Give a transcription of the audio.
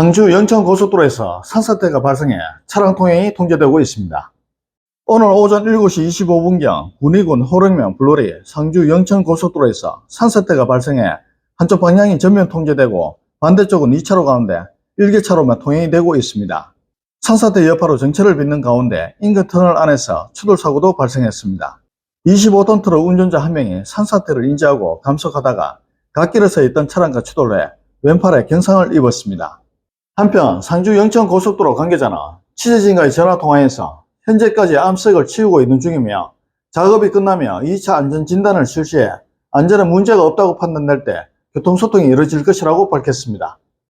상주 영천고속도로에서 산사태가 발생해 차량 통행이 통제되고 있습니다. 오늘 오전 7시 25분경 군위군 호령면 블로리 상주 영천고속도로에서 산사태가 발생해 한쪽 방향이 전면 통제되고 반대쪽은 2차로 가운데 1개차로만 통행이 되고 있습니다. 산사태 여파로 정체를 빚는 가운데 인근 터널 안에서 추돌사고도 발생했습니다. 25톤 트럭 운전자 한 명이 산사태를 인지하고 감속하다가 갓길에 서 있던 차량과 추돌해 왼팔에 경상을 입었습니다. 한편 상주 영천 고속도로 관계자는 취재진과의 전화 통화에서 현재까지 암석을 치우고 있는 중이며 작업이 끝나며 2차 안전 진단을 실시해 안전에 문제가 없다고 판단될 때 교통소통이 이루어질 것이라고 밝혔습니다.